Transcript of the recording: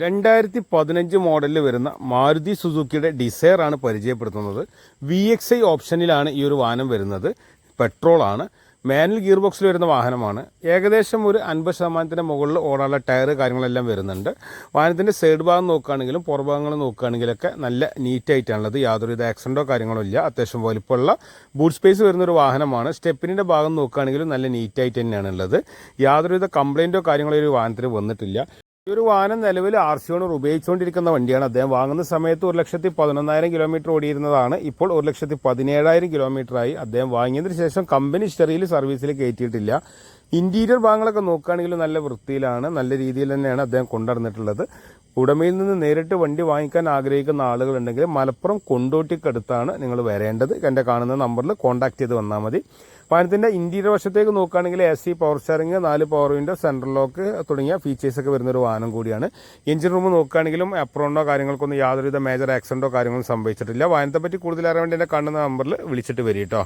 രണ്ടായിരത്തി പതിനഞ്ച് മോഡലിൽ വരുന്ന മാരുതി സുസുക്കിയുടെ ആണ് പരിചയപ്പെടുത്തുന്നത്. വി എക്സ് ഐ ഓപ്ഷനിലാണ് ഈ ഒരു വാഹനം വരുന്നത്. പെട്രോൾ ആണ് മാനുവൽ ഗിയർ ബോക്സിൽ വരുന്ന വാഹനമാണ്. ഏകദേശം ഒരു അൻപത് ശതമാനത്തിന്റെ മുകളിൽ ഓടാനുള്ള ടയർ കാര്യങ്ങളെല്ലാം വരുന്നുണ്ട്. വാഹനത്തിന്റെ സൈഡ് ഭാഗം നോക്കുകയാണെങ്കിലും പുറഭാഗങ്ങൾ നോക്കുകയാണെങ്കിലൊക്കെ നല്ല നീറ്റായിട്ടാണുള്ളത് യാതൊരുവിധ ആക്സിഡന്റോ കാര്യങ്ങളോ ഇല്ല. അത്യാവശ്യം വലുപ്പമുള്ള ബൂട്ട് സ്പേസ് വരുന്ന ഒരു വാഹനമാണ് സ്റ്റെപ്പിന്റെ ഭാഗം നോക്കുകയാണെങ്കിലും നല്ല നീറ്റായിട്ട് തന്നെയാണുള്ളത്. യാതൊരുവിധ കംപ്ലൈന്റോ കാര്യങ്ങളോ ഈ വാഹനത്തിന് വന്നിട്ടില്ല. ഈ ഒരു വാഹനം നിലവിൽ ആർ സി ഓണർ ഉപയോഗിച്ചുകൊണ്ടിരിക്കുന്ന വണ്ടിയാണ്. അദ്ദേഹം വാങ്ങുന്ന സമയത്ത് ഒരു ലക്ഷത്തി പതിനൊന്നായിരം കിലോമീറ്റർ ഓടിയിരുന്നതാണ്. ഇപ്പോൾ ഒരു ലക്ഷത്തി പതിനേഴായിരം കിലോമീറ്ററായി അദ്ദേഹം വാങ്ങിയതിന് ശേഷം കമ്പനി ഹിസ്റ്ററിയിൽ സർവീസിൽ കയറ്റിയിട്ടില്ല. ഇന്റീരിയർ ഭാഗങ്ങളൊക്കെ നോക്കുകയാണെങ്കിൽ നല്ല വൃത്തിയിലാണ് നല്ല രീതിയിൽ തന്നെയാണ് അദ്ദേഹം കൊണ്ടുവന്നിട്ടുള്ളത് ഉടമയിൽ നിന്ന് നേരിട്ട് വണ്ടി വാങ്ങിക്കാൻ ആഗ്രഹിക്കുന്ന ആളുകളുണ്ടെങ്കിൽ മലപ്പുറം കൊണ്ടോട്ടിക്കടുത്താണ് നിങ്ങൾ വരേണ്ടത്. എന്റെ കാണുന്ന നമ്പറിൽ കോൺടാക്ട് ചെയ്ത് വന്നാൽ മതി. വാഹനത്തിന്റെ ഇന്റീരിയർ വശത്തേക്ക് നോക്കുകയാണെങ്കിൽ എ സി പവർ സ്റ്റാറിംഗ് നാല് പവർ വിൻഡോ സെൻട്രൽ ലോക്ക് തുടങ്ങിയ ഫീച്ചേഴ്സൊക്കെ വരുന്ന ഒരു വാഹനം കൂടിയാണ്. എഞ്ചിൻ റൂം നോക്കുകയാണെങ്കിലും അപ്രോണ്ടോ കാര്യങ്ങൾക്കൊന്നും യാതൊരുവിധ മേജർ ആക്സിഡന്റോ കാര്യങ്ങളും സംഭവിച്ചിട്ടില്ല. വാഹനത്തെപ്പറ്റി കൂടുതൽ അറിയാൻ വേണ്ടി എന്റെ കണ്ണുന്ന നമ്പറിൽ വിളിച്ചിട്ട് വരും കേട്ടോ